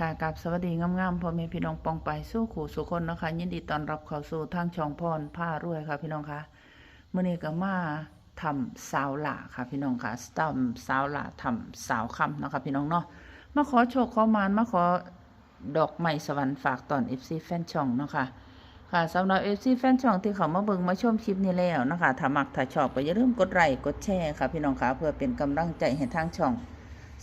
ค่ะกับสวัสดีงามๆพ่อแม่พี่น้องปองไปสู้ขู่สุคนนะคะ ยินดีต้อนรับเข้าสู่ทางช่องพรผ้ารวยค่ะพี่น้องค่ะมื่อนี้ก็มาทำสาวหล่าค่ะพี่น้องค่ะทำสาวหล่าทำสาวคำนะคะพี่น้องเนาะมาขอโชคขอมานมาขอดอกไม้สวรรค์ฝากตอน FC แฟนช่องเนาะค่ะค่ะสำหรับ FC แฟนช่องที่เขามาเบิ่งมาชมคลิปนี้แล้วนะคะถ้ามักถ้าชอบก็อย่าลืมกดไลค์กดแชร์ค่ะพี่น้องค่ะเพื่อเป็นกำลังใจให้ทางช่อง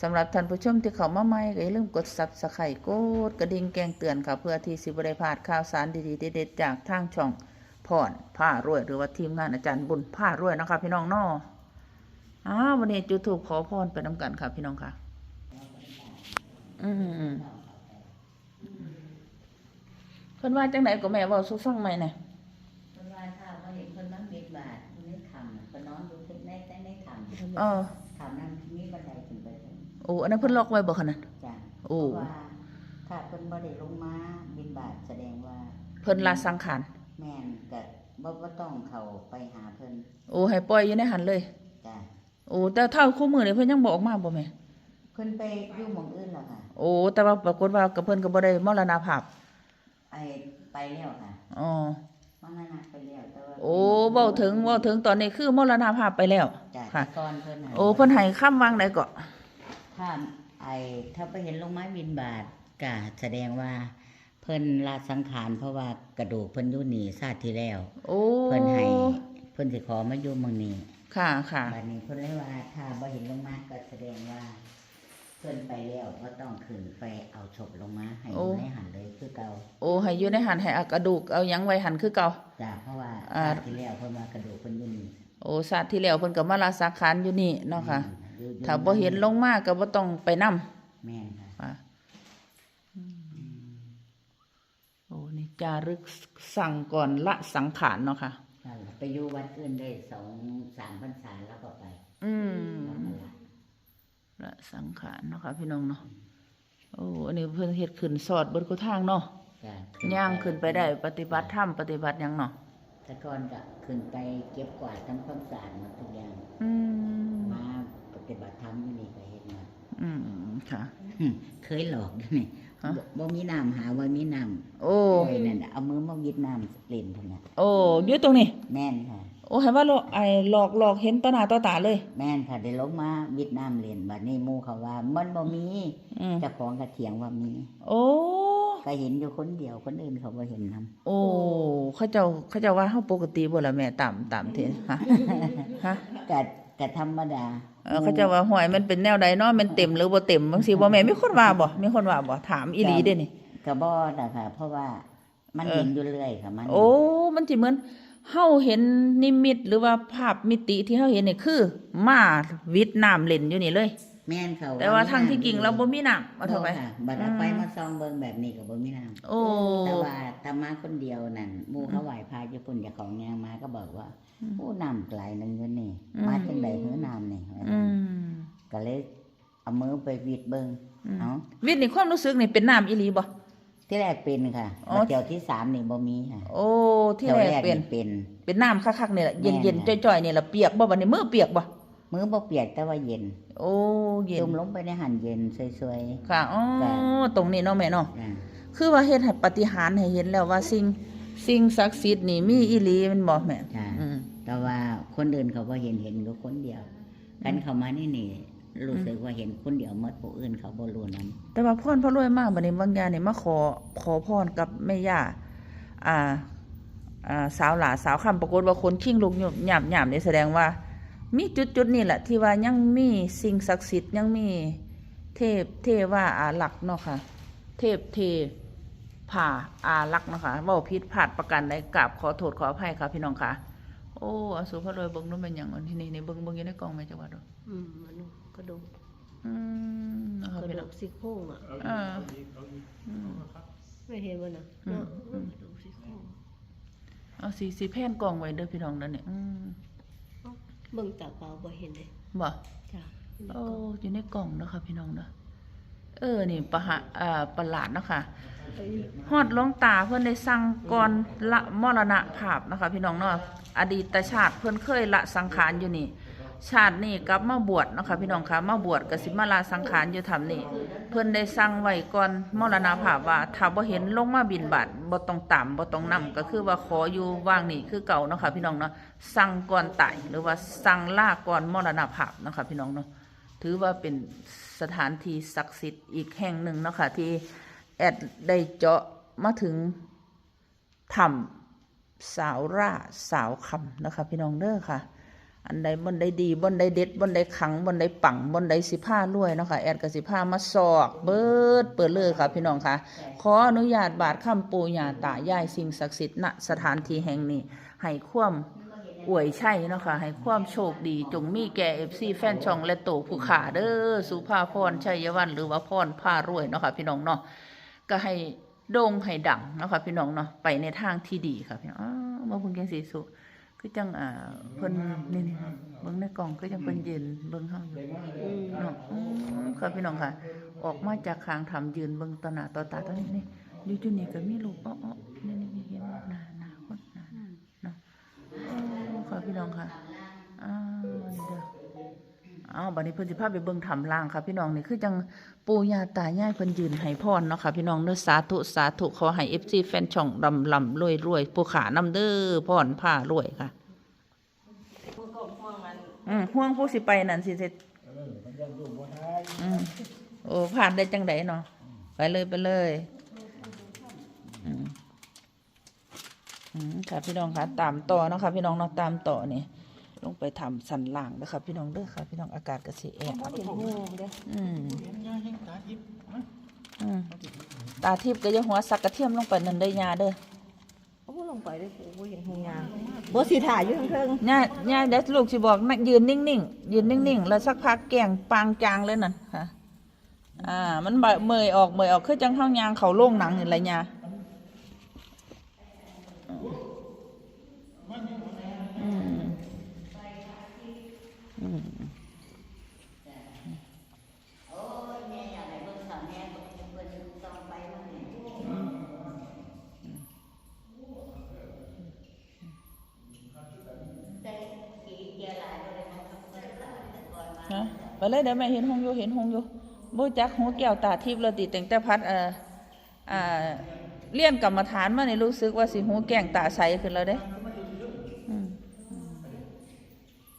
สำหรับท่านผู้ชมที่เข้ามาใหม่ก็อย่าลืมกด Subscribe กดกระดิ่งแจ้งเตือนค่ะเพื่อที่สิบ่ได้พลาดข่าวสารดีๆเด็ดๆจากทางช่องพรผ้ารวย หรือว่าทีมงานอาจารย์บุญผ้ารวยเนาะคะพี่น้องเนาะอ้าววันนี้จุดถูกขอพรไปน้ำกันค่ะพี่น้องค่ะ อืมเพิ่นว่าจังไหนก็แม่เว้าสู่ฟังใหม่น่ะเพิ่นว่าถ้าว่าเห็นเพิ่นนั่งเบ็ดบาทมันได้ทำน่ะเพิ่นนอนอยู่ที่ในในในทำ เออ ทำนั้นมีบันไดขึ้นไปถึง โอ้อันนั้นเพิ่นล็อกไว้บ่คะนั่นจ้ะโอ้ เพราะว่าถ้าเพิ่นบ่ได้ลงมาบินบาทแสดงว่า เพิ่นลาสังขาร แม่นก็บ่บ่ต้องเข้าไปหาเพิ่นโอ้ให้ปล่อยอยู่ในหันเลย จ้ะโอ้แต่เท่าคู่มือนี่เพิ่นยังบอกออกมาบ่แม่ เพิ่นไปอยู่หม่องอื่นแล้วค่ะ โอ้ แต่ว่าปรากฏว่ากับเพิ่นก็บ่ได้มรณภาพ ไอ้ไปแล้วค่ะอ๋อมันนั่นน่ะไปแล้วแต่ว่าโอ้เว้าถึงเว้าถึงตอนนี้คือมรณภาพไปแล้ว จ้ะค่ะก่อนเพิ่นน่ะโอ้เพิ่นให้คำวางใดก็ ถ้าไอ้ถ้าไปเห็นลงไม้บินบาทก็แสดงว่าเพิ่นลาสังขารเพราะว่ากระดูกเพิ่นอยู่นี่ชาติที่แล้ว โอ้เพิ่นให้เพิ่นสิขอมาอยู่เมืองนี้ค่ะค่ะ บัดนี้เพิ่นเลยว่าถ้าบ่เห็นลงมาก็แสดงว่า เพิ่นไปแล้วก็ต้องขึ้นไปเอาศพลงมาให้อยู่ในหันเลยคือเก่าโอ้ให้อยู่ในหันให้เอากระดูกเอาหยังไว้หันคือเก่า จ้ะเพราะว่าอ่า ชาติที่แล้วเพิ่นว่ากระดูกเพิ่นอยู่นี่โอ้ชาติที่แล้วเพิ่นก็มาลาสังขารอยู่นี่เนาะค่ะอยู่อยู่ ถ้าบ่เห็นลงมาก็บ่ต้องไปนํแม่นค่ะค่ะอืมโอ้นี่จารึกสั่งก่อนละสังขารเนาะค่ะนั่นล่ะไปอยู่วัดอื่นได้สองสามพรรษาแล้วก็ไป อืมนั่นล่ะละสังขารเนาะค่ะพี่น้องเนาะโอ้อันนี้เพิ่นเฮ็ดขึ้นสอดเบนกูทางเนาะจ้ะย่างขึ้นไปได้ ปฏิบัติธรรมปฏิบัติหยังเนาะแต่ก่อนก็ขึ้นไปเก็บกวาดทำความสะอาดหมดทุกอย่าง อืมมาป ฏิบัติธรรมที่นี่ก็เห็นมาอืมค่ะ เคยหลอกด้วยนี่ฮะ บ่บ่มีน้ำหาว่ามีน้โอ้ำโอ้ยนั่นน่ะเอามือมาวิดน้ำเล่นพุ่นน่ะโอ้อยู่ตรงนี้ แม่นค่ะ โอ้ให้ว่าหลอกไอ้หลอกหลอกเห็นต่อหน้าต่อตาเลย แม่นค่ะได้ลงมาวิดน้ำเล่นบัดนี้หมู่เขาว่ามันบ่มีอืมเจ้าของก็เถียงว่ามี โอ้ ก็เห็นอยู่คนเดียวคนอื่นเขาบ่เห็นนํโอ้เขาเจ้าเขาเจ้าว่าเฮาปกติบ่ล่ะแม่ตามตามที่ฮะฮะ ก็ ก็ธรรมดาเออเขาเจ้าว่าหวยมันเป็นแนวใดเนาะมันเต็มหรือบ่เต็มบางทีบ่แม่นมีคนว่าบ่มีคนว่าบ่ถามอีหลีเด้นี่ก็บ่น่ะค่ะเพราะว่ามันเออเห็นอยู่เรื่อยค่ะมัน โอ้ มันสิเหมือนเฮาเห็นนิมิตหรือว่าภาพมิติที่เฮาเห็นนี่คือมาวิดน้ำเล่นอยู่นี่เลย แม่นเขาแต่ว่ามีทางที่น้ำกิ่งเราบ่มีน้ำเอาเท่าไปบ่ค่ะบัดเอาไฟมาส่องเบิ่งแบบนี้ก็บ่มีน้ำโอ้แต่ว่าธรรมะคนเดียวนั่นหมู่เขาไหว้พระญี่ปุ่นเจ้าของแยงมาก็บอกว่าโอ้น้ำไกลนึงอยู่นี่ มาจังได๋หือน้ำนี่อืมก็เลยเอามือไปวิดเบิ่งอืมเอ้าวิทย์นี่ความรู้สึกนี่เป็นน้ำอีหลีบ่ที่แรกเป็นค่ะอ๋อมาเที่ยวที่สามนี่บ่มีค่ะ โอ้ ที่ที่ยวแรแรกกเป็นนี่เป็น เป็นน้ำคักๆนี่แหละแม่เย็นนๆจ่อยๆนี่ล่ะเปียกบ่บัดนี้มือเปียกบ่ มือบ่เปียกแต่ว่าเย็นโอ้เย็นจุ่มลงไปในหันเย็นสวยค่ะอ๋อแต่ตรงนี้เนาะแม่เนาะๆอ่าคือว่าเฮ็ดให้ปฏิหารย์ให้เห็นแล้วว่าสิ่งสิ่งศักดิ์สิทธิ์นี่มีอีหลีแมันบ่แม่จ้าอืมแต่ว่าคนอื่นเขาบ่เห็นเห็นอยู่คนเดียว กันเข้ามานี่นี่รู้สึกว่าเห็นคนเดียวหมดผู้อื่นเขาบ่รู้นํแต่ว่าพรพระรวยมากบัดนี้บางอย่างนี่มาขอขอพรกับแม่ย่าอ่าอ่าสาวหลาสาวคำปรากฏว่าคนชิงลูกหยบหยาบหยาบนี่แสดงว่า มีจุดจุดๆนี่แหละที่ว่ายังมีสิ่งศักดิ์สิทธิ์ยังมีเทพเทว่าอารักษ์เนาะค่ะ เทพเทผ่าอารักษ์เนาะค่ะเว่าผิดพลาดประกันใดกราบขอโทษขออภัยค่ะ พี่น้องค่ะ โอ้อสุภาพรวยเบิ่งนู้นเป็นอย่างอันที่นี่ในเบิ่งเบิ่งอยู่ในกล่องแม่จังหวัดเนาะอืมมันกระดูกอืมนะคะกระพี่ดูน้องกซี่โครงอะอ่าอืมไม่เห็นมันอะอืมเนาะอืมกระดูกซี่โครงเอาสีสีแผ่นกล่องไว้เด้อพี่น้องนั่นเนี่ยอืม เอ้าเบิ่งตาเปล่าบ่เห็นเลยบ่จ้ะโอ้อยู่ในกล่องเนาะค่ะพี่น้องเนาะเออนี่ประหะอ่าประหลาดเนาะค่ะเอ้ยฮอดหลวงตาเพิ่นได้สั่งก่อนละมรณภาพนะคะพี่น้องเนาะอดีตชาติเพิ่นเคยละสังขารอยู่นี่ ชาตินี้กลับมาบวชนะคะพี่น้องคะมาบวชกสิมาลาสังขารอยู่ธรรมนี่เพิ่นได้สั่งไว้ก่อนมรณภาพว่าถ้าบ่เห็นลงมาบินบาตบ่ต้องตามบ่ต้องนํก็คือว่าขออยู่ว่างนี่คือเก่านะคะพี่น้องเนาะสั่งก่อนตายหรือว่าสั่งลาก่อนมรณภาพนะคะพี่น้องเนาะถือว่าเป็นสถานที่ศักดิ์สิทธิ์อีกแห่งหนึ่งนะคะที่แอดได้เจาะมาถึงถ้ำสาวราสาวคำนะคะพี่น้องเด้อค่ะ อันใดบนใดดีบนใดเด็ดบนใดขังบนใดปังบนใดสิผ้ารวยเนาะค่ะแอดกับสิผ้ามาสอกเบิดเปิดเลยค่ะ พี่น้องค่ะ ขออนุญาตบาทคำปูญาตายายสิ่งศักดิ์สิทธิ์ณสถานที่แห่งนี้ให้ควมอวยชัยเนาะค่ะให้ความโชคดี จงมีแก่เอฟซีแฟนช่องและโตผู้ขาเด้อสุภาพรชัยวันหรือว่าพรผ้ารวยเนาะค่ะพี่น้องเนาะก็ให้โด่งให้ดังเนาะค่ะพี่น้องเนาะไปในทางที่ดีค่ะพี่น้องอ้าวมาพุ่งแกงสีสุ คือจังอ่าเพิ่นนี่นี่เบิ่งในกล่องคือจังเพิ่นยืนเบิ่งเฮาอยู่อืมเนาะอืมค่ะพี่น้องค่ะ ออกมาจากคางทำยืนเบิ่งต่อหน้าต่อตาตอนนี้นี่อยู่จุดนี้ก็มีลูกอ้อๆนี่นี่มีเห็นบ่หน้าหน้าคนหน้าหน้าเนาะโอ้ค่ะพี่น้องค่ะอ้าวนี่เด้อ อ้าบัดนี้เพิ่นสิพาไปเบิ่งถ้ำล่างค่ะ พี่น้องนี่คือจังปู่ย่าตายายเพิ่นยืนให้พรเนาะค่ะพี่น้องเด้อสาธุสาธุขอให้ FC แฟนช่องลำลำรวยรวยผู้ขานำเด้อพรผ้ารวยค่ะอืมห่วงผู้สิไปนั่นสิเสร็จอืมโอ้ผ่านได้จังไดเนาะไปเลยไปเลยอืมอืมค่ะพี่น้องค่ะตามต่อเนาะค่ะพี่น้องเนาะตามต่อนี่ ลงไปทำสันหลังนะคะพี่น้องเด้อค่ะ พี่น้องอากาศก็สิแออัดอืมอืมตาทิพย์ก็อยังหัวสักกระเทียมลงไปนั่นได้อยาเด้อเอาบ่ลงไปได้กูบ่เห็นหงยางบ่สิถ่ายอยู่เทิงย่าย่าเด็กลูกสิบอกนะยืนนิ่งๆยืนนิ่งๆแล้วสักพักแกงปางจางเลยนั่นค่ะ อ่า มันบ่เมยออกเมยออกคือจังเข้ายางเขาโล่งหนังนี่แหละย่าอืมอืม โอ้ยแม่อยากให้เบิ่งสาวแม่เบิ่งเบิ่งต้องไปมันนี่แต่ขี้เกียจหลายบ่ได้มาทำเงินหลายแต่ก่อนมา ฮะ ไปเลยเดี๋ยวแม่เห็นหงอยู่เห็นหงอยู่บูจักหัวแก้วตาทิพย์เราติแต่งแต่พัดเอ่ออ่าเลี่ยนกรรมฐานมานี่รู้สึกว่าสิหูแก้งตาใสขึ้นแล้วเด้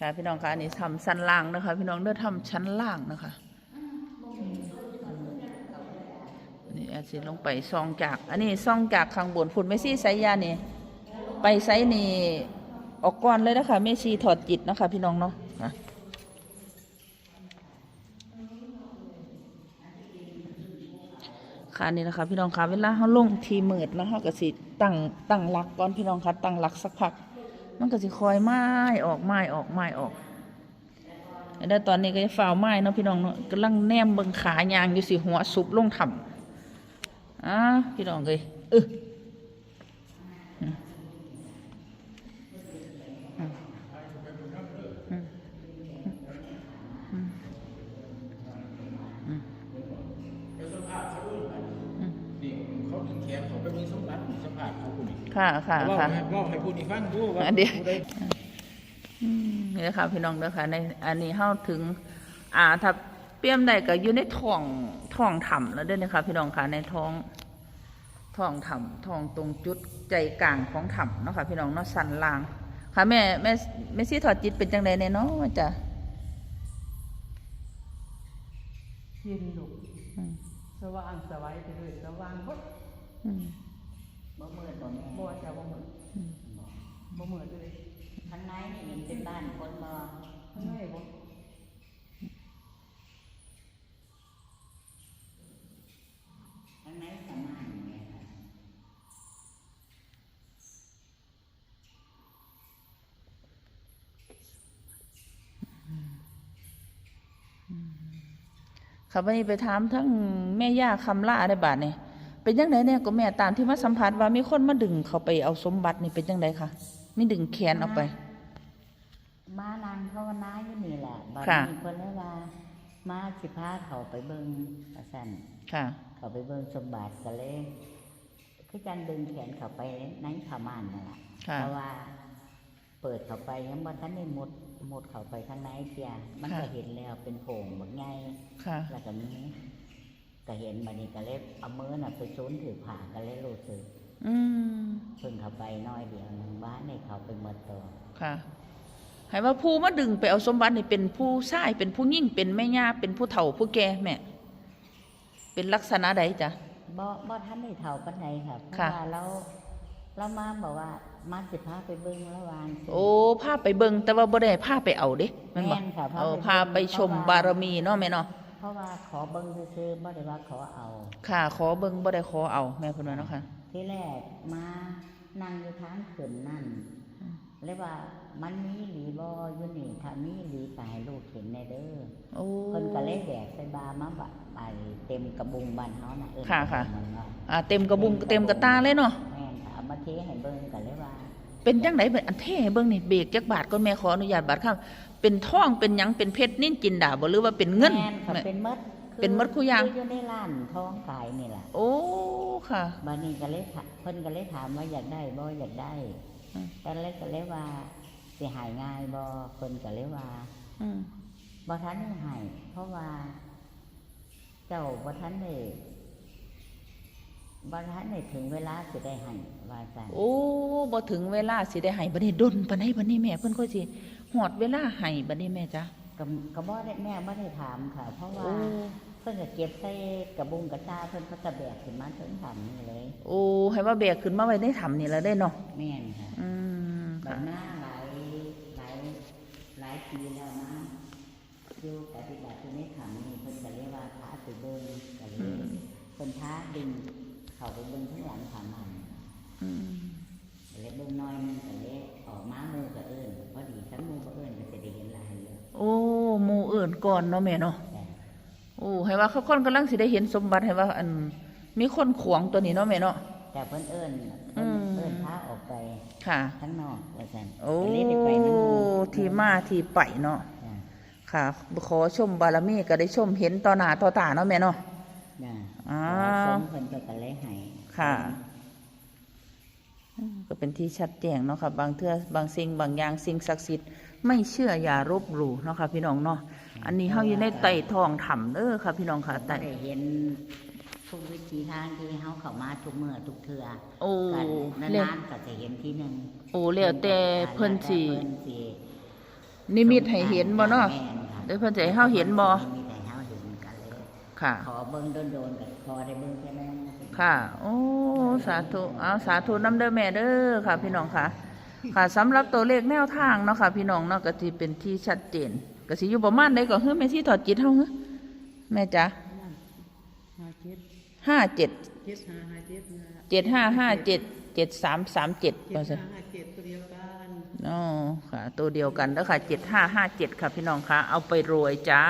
ค่ะพี่น้องคะอันนี้ทำชั้นล่างนะคะ พี่น้องเด้อทำชั้นล่างนะคะนี่อาจจะลงไปซองจาก อันนี้ซองจากข้างบนฝุ่นไม่ซี่ไซยานี่ ไปไซนี่ออกก่อนเลยนะคะไม่ชีถอดจิตนะคะ พี่น้องเนาะ ค่ะนี่นะคะพี่น้องคะเวลาเขาลงทีเมิดแล้วเขาก็สิตั้งตั้งหลักก่อนพี่น้องคะตั้งหลักสักพัก มันก็สิคอยไม้ออกไม้ออกไม้ออกแล้วตอนนี้ก็จะฝ่าวไม้เนาะพี่น้องเนาะกำลังแนมเบิงขายางอยู่สิหัวสุบลงถ้ำอ่าพี่น้องเลยเออ ค่ะค่ะเว่าค่ะ ให้เว่าให้ผู้นี้ฟังดูว่าอันเดียว ผู้ใดอืมนี่นะคะพี่น้องเด้อค่ะในอันนี้เข้าถึง อ่าถ้าเปรียมได้ก็อยู่ในท้องท้องถ้ำแล้วเด้อนะคะพี่น้องค่ะในท้องท้องถ้ำท้องตรงจุดใจกลางของถ้ำเนาะค่ะพี่น้องเนาะสันล่าง ค่ะแม่แม่แม่ซี่ถอดจิตเป็นจังไดเนี่ยเนาะจ้ะเย็นลูกอืมสว่างสวัยไปเลยสว่างหมดอืม บ่มืดบ่แม่บ่จะบ่เหมือนอืมบ่เหมือนเลยข้างในนี่มันเป็นบ้านคนบ่ข้างในบ่ข้างในสมานนี่แม่ค่ะค่ะวันนี้ไปถามทั้งแม่ย่าคำล่าได้บาทนี่ เป็นยังไงเนี่ยก็แม่ตามที่มาสัมผัสว่ามีคนมาดึงเขาไปเอาสมบัตินี่เป็นยังไงคะมีดึงแขนออกไป มานางภาวนาอยู่นี่แหละบัดค่ะนี้เพิ่นเลยว่า มาสิพาเขาไปเบิ่งว่าซั่นค่ะ เขาไปเบิ่งสมบัติก็เลยคือจังดึงแขนเขาไปในผ้าม่านนั่นแหละค่ะเพราะว่า เปิดเข้าไปยังบ่ทันได้หมดหมดเข้าไปข้างในเทียมันค่ะก็เห็นแล้วเป็นโผงบักใหญ่ค่ะแล้วก็นี้ ก็เห็นบัดนี้ก็เลยเอามือน่ะไปซูนถือผ่าก็เลยรู้สึกอืมเพิ่งเข้าไปน้อยเดียวหนึงบ้านในเขาไปหมดตัวค่ะให้ว่าผู้มาดึงไปเอาสมบัตินี่เป็นผู้ชายเป็นผู้ยิ่งเป็นแม่ย่าเป็นผู้เฒ่าผู้แก่แม่เป็นลักษณะใดจ๊ะบ่บ่ท่านได้เท่าปานใดครับเพราะค่ะว่าเราเรามาบอกว่ามาสิพาไปเบิ่งระหวางสิโอ้พาไปเบิ่งแต่ว่าบ่ได้พาไปเอาเด้แม่นบ่แม่นค่ะพาไปเอาเบิ่งพาไปชมเพราะว่าบารมีเนาะแม่เนาะ เพราะว่าขอเบิ่งซื่อๆบ่ได้ว่าขอเอา ค่ะ ขอเบิ่งบ่ได้ขอเอาแม่เพิ่นว่าเนาะค่ะ ที่แรกมานั่งอยู่ทางขึ้นนั่นเลยว่ามันมีหลีบ่อยู่นี่ถ้ามีหลีก็ให้ลูกเห็นแน่เด้อโอ้ เพิ่นก็เลยแบกใส่บามาบะไปเต็มกระบุงบ้านเฮาน่ะเอิ้นค่ะค่ะ กระบุงเนาะอ่าเต็มกระบุงเต็มกระตาเลยเนาะ แม่นค่ะเอามาเทให้เบิ่งก็เลยว่าเป็นจังไดเป็นอันเท่เบิ่งนี่เบรกจักบาทก่อนแม่ขออนุญาตบาทครับ เป็นทองเป็นหยังเป็นเพชรนิ่นจินดาบ่หรือว่าเป็นเงิน แม่นค่ะแม่เป็นมดเป็นมดคู่อย่าง อยู่ในร้านทองขายนี่แหละโอ้ค่ะบัดนี้ก็เลยถาเพิ่นก็เลยถามว่าอยากได้บ่อยากได้อืม ตอนแรกก็เลยว่าสิหายง่ายบ่เพิ่นก็เลยว่าอืมบ่ทันได้ให้เพราะว่า เจ้าบ่ทันได้บ่ทันได้ถึงเวลาสิได้ให้ว่าซั่นโอ้บ่ถึงเวลาสิได้ให้บัดนี้ดนปานใดบัดนี้แม่เพิ่นก็สิ ฮอดเวลาให้บัดนี้แม่จ๊ะก็ก็บ่ได้แม่บ่ได้ถามค่ะ เพราะว่า โอ้ เพิ่นก็เก็บใส่กระบุงกระตาเพิ่นก็จะแบกขึ้นมาถึงถังนี่เลยโอ้ให้ว่าแบกขึ้นมาไว้ในถ้ำนี่แล้วได้เนาะแม่นค่ะอืมแบค่ะบหน้าหลายหลายหลายปีแล้วนะอยู่ปฏิบัติอยู่ในถังนี่เพิ่นก็เรียกว่าพระสิเบิ่งก็เลยเพิ่นท้าดึงเข้าไปเบิ่งข้างหลังถังมัน อืม ก็เลยเบิ่งน้อยหนึงก็เลยออกมาหมู่ก็เอิ้นพอดีทั้งหมู่ก็เอิ้นก็จะได้เห็นหลายเลย โอ้หมู่อื่น ก่อนเนาะแม่เนาะแต่โอ้ให้ว่าเขาคนกำลังสิได้เห็นสมบัติให้ว่า อัน มีคนขวางตัวนี้เนาะแม่เนาะแต่เพิ่นเอิ้นเพิ่นอืมเอิ้นพาออกไปค่ะ ข้างนอกว่าซั่นโอ้ก็เลยได้ไปนำหมู่ที่มาที่ไปเนาะจ้ะค่ะ ขอชมบารมีก็ได้ชมเห็นต่อหน้าต่อตาเนาะแม่เนาะ จ้ะอ่าสมเพิ่นก็ก็เลยให้ค่ะ ก็เป็นที่ชัดแจ้งเนาะค่ะ บางเทื่อบางสิ่งบางอย่างสิ่งศักดิ์สิทธิ์ ไม่เชื่ออย่ารบหลู่เนาะค่ะพี่น้องเนาะอันนี้เฮาอยู่ในไต่ทองถ้ำเด้อค่ะพี่น้องค่ะได้ไต่เห็นทุกวิธีทางที่เฮาเข้ามาทุกเมื่อทุกเทื่อโอ้กันเรียกนานๆก็จะเห็นที่หนึ่งโอ้แล้วแต่เพิ่นสิเพิ่นสินิมิตให้เห็นบ่เนาะแม่ค่ะเดี๋ยวเพิ่นจะให้เฮาเห็นบ่นิมิตให้เฮาเห็นกันเลยค่ะ ขอเบิ่งโดนๆก็ขอได้เบิ่งแค่นั้น ค่ะ โอ้ สาธุ เอาสาธุน้ำเด้อแม่เด้อค่ะ พี่น้องค่ะ ค่ะสำหรับตัวเลขแนวทางเนาะค่ะ พี่น้องเนาะก็สิเป็นที่ชัดเจนก็สิอยู่ประมาณใดก็เฮ้ยแม่ที่ถอดจิตเฮาเฮ้ยแม่จ๋าห้าเจ็ดห้าเจ็ดเจ็ดห้าห้าเจ็ดนะเจ็ดห้าห้าเจ็ดเจ็ดสามสามเจ็ดเจ็ว่าดซะ ห้าห้าเจ็ดตัวเดียวกันอ๋อค่ะ ตัวเดียวกันแล้วค่ะเจ็ดห้าห้าเจ็ดค่ะพี่น้องคะเอาไปรวยจ้า